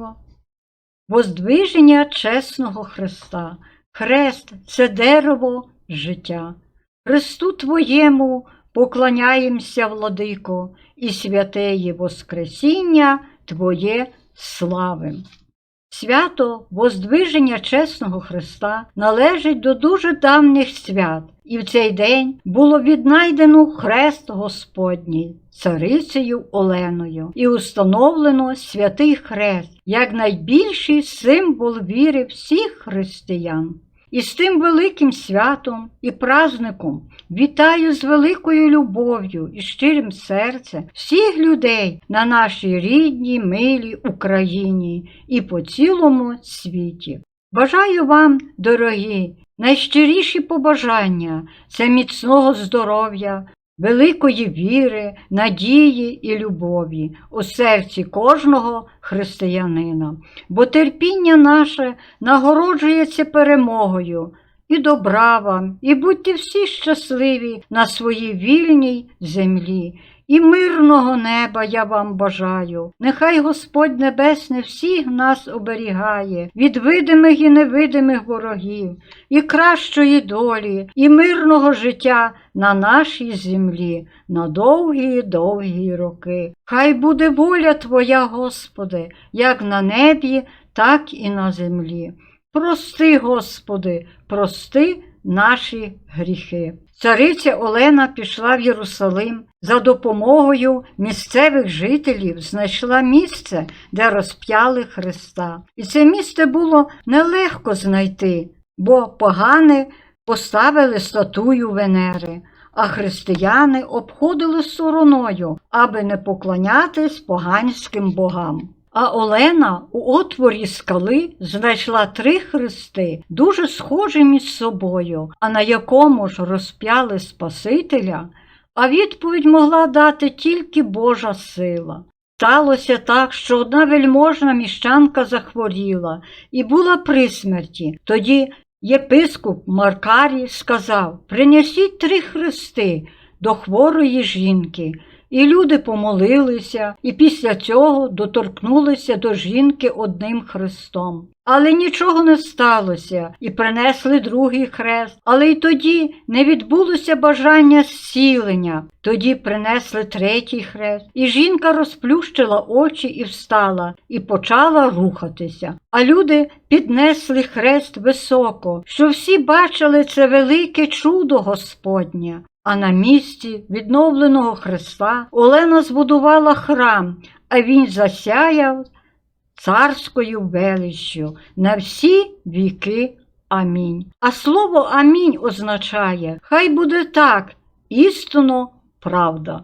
дерево, воздвиження чесного Христа. Хрест це дерево життя. Христу Твоєму поклоняємося, владико, і святеє Воскресіння Твоє славим. Свято Воздвиження чесного Христа належить до дуже давніх свят, і в цей день було віднайдено хрест Господній царицею Оленою і установлено святий хрест як найбільший символ віри всіх християн. І з тим великим святом і праздником вітаю з великою любов'ю і щирим серцем всіх людей на нашій рідній, милій Україні і по цілому світі. Бажаю вам, дорогі, найщиріші побажання це міцного здоров'я, великої віри, надії і любові у серці кожного християнина, бо терпіння наше нагороджується перемогою. І добра вам, і будьте всі щасливі на своїй вільній землі, і мирного неба я вам бажаю. Нехай Господь Небесний всіх нас оберігає від видимих і невидимих ворогів, і кращої долі, і мирного життя на нашій землі на довгі довгі роки. Хай буде воля Твоя, Господи, як на небі, так і на землі. Прости, Господи, прости наші гріхи. Цариця Олена пішла в Єрусалим за допомогою місцевих жителів, знайшла місце, де розп'яли Христа. І це місце було нелегко знайти, бо погани поставили статую Венери, а християни обходили стороною, аби не поклонятись поганським богам. А Олена у отворі скали знайшла три хрести, дуже схожі між собою, а на якому ж розп'яли Спасителя, а відповідь могла дати тільки Божа сила. Сталося так, що одна вельможна міщанка захворіла і була при смерті. Тоді єпископ Маркарій сказав: Принесіть три хрести до хворої жінки. І люди помолилися, і після цього доторкнулися до жінки одним хрестом. Але нічого не сталося, і принесли другий хрест. Але й тоді не відбулося бажання зцілення. Тоді принесли третій хрест, і жінка розплющила очі і встала, і почала рухатися. А люди піднесли хрест високо, що всі бачили це велике чудо Господнє. А на місці відновленого Христа Олена збудувала храм, а він засяяв царською величчю на всі віки. Амінь. А слово амінь означає, хай буде так, істинно правда.